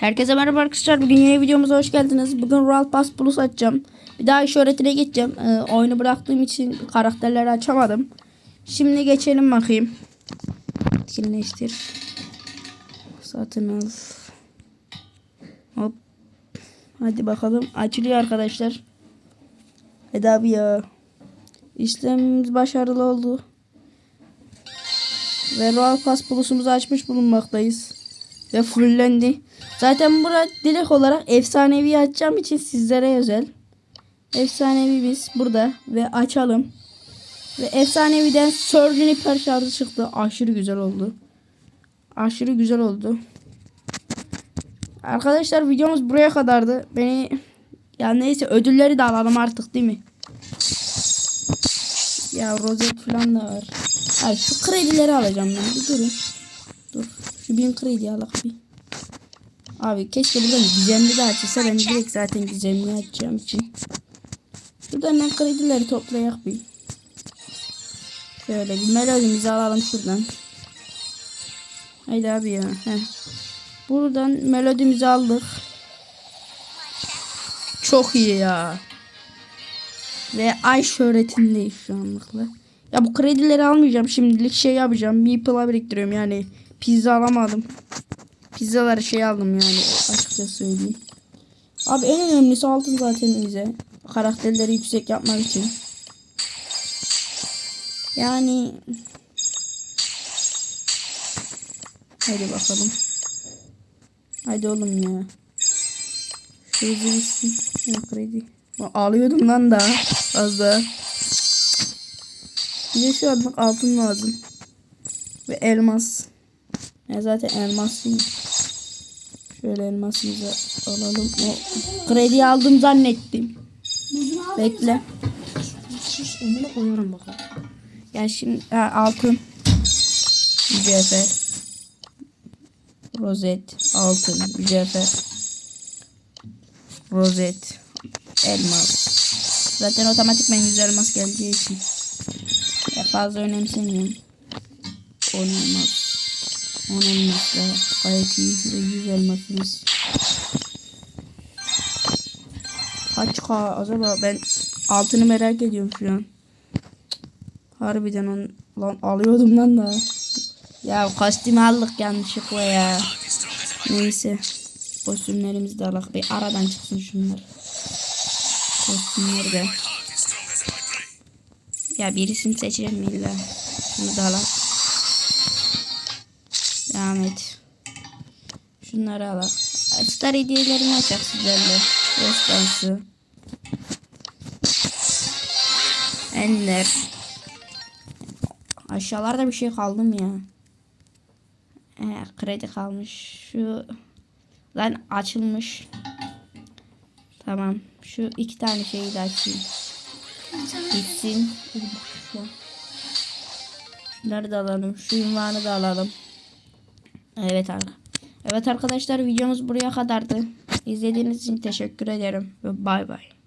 Herkese merhaba arkadaşlar. Bugün yeni videomuza hoş geldiniz. Bugün Royal Pass Plus açacağım. Bir daha işaretine geçeceğim. Ee, oyunu bıraktığım için karakterleri açamadım. Şimdi geçelim bakayım. Etkinleştir. Satın al. Hop. Hadi bakalım. Açılıyor arkadaşlar. Abi ya. İşlemimiz başarılı oldu. Ve Royal Pass Plus'umuzu açmış bulunmaktayız. Ve fullendi. Zaten burada direkt olarak efsanevi açacağım için sizlere özel. Efsanevi biz burada ve açalım. Ve efsaneviden Sir Juniper şarjı çıktı. Aşırı güzel oldu. Aşırı güzel oldu. Arkadaşlar videomuz buraya kadardı. Beni ya neyse ödülleri de alalım artık değil mi? Ya rozet falan da var. Ay şu kredileri alacağım ben. Bir durun. Dur. Şu bin kredi alak bir. Abi keşke buradan gizemli de açılsa ben direkt zaten gizemli açacağım için. Şuradan ben kredileri toplayak bir. Şöyle bir melodimizi alalım şuradan. Haydi abi ya. Heh. Buradan melodimizi aldık. Çok iyi ya. Ve ay şöhretindeyiz şu anlıkla. Ya bu kredileri almayacağım şimdilik şey yapacağım. Meeple'a biriktiriyorum yani. Pizza alamadım. Pizzaları şey aldım yani açıkça söyleyeyim. Abi en önemlisi altın zaten bize. Karakterleri yüksek yapmak için. Yani Hadi bakalım. Hadi oğlum ya. Şu. Ya kredi. Ağlıyordum lan daha. Az daha. Bir de şu anlık altın lazım. Ve elmas. Ya zaten elmaslıyım. Şöyle elmasımızı alalım. O kredi aldım zannettim. Bekle. Önüne koyuyorum bakalım. Ya şimdi ha, altın. Mücevher. Rozet. Altın. Mücevher. Rozet. Elmas. Zaten otomatikman yüz elmas geleceği için. Ya fazla önemsemiyorum. 10 elmas. 10 elmas da gayet iyi. Şurada 100 elmasımız. Kaç K acaba ben altını merak ediyorum şu an. Harbiden on, lan alıyordum lan da. Ya kostüm aldık yanlışlıkla ya. Neyse. Kostümlerimizi de alak. Bir aradan çıksın şunlar. Kostümleri de. Ya birisini seçelim illa. Şunu da alak. Şunları alak. Star hediyelerini açak sizlerle. Destansı. Ender. Aşağılarda bir şey kaldı mı ya? Ee, kredi kalmış. Şu lan açılmış. Tamam. Şu iki tane şeyi de açayım. Gitsin. Şunları da alalım. Şu ünvanı da alalım. Evet abi. Evet arkadaşlar videomuz buraya kadardı. İzlediğiniz için teşekkür ederim. Ve bay bay.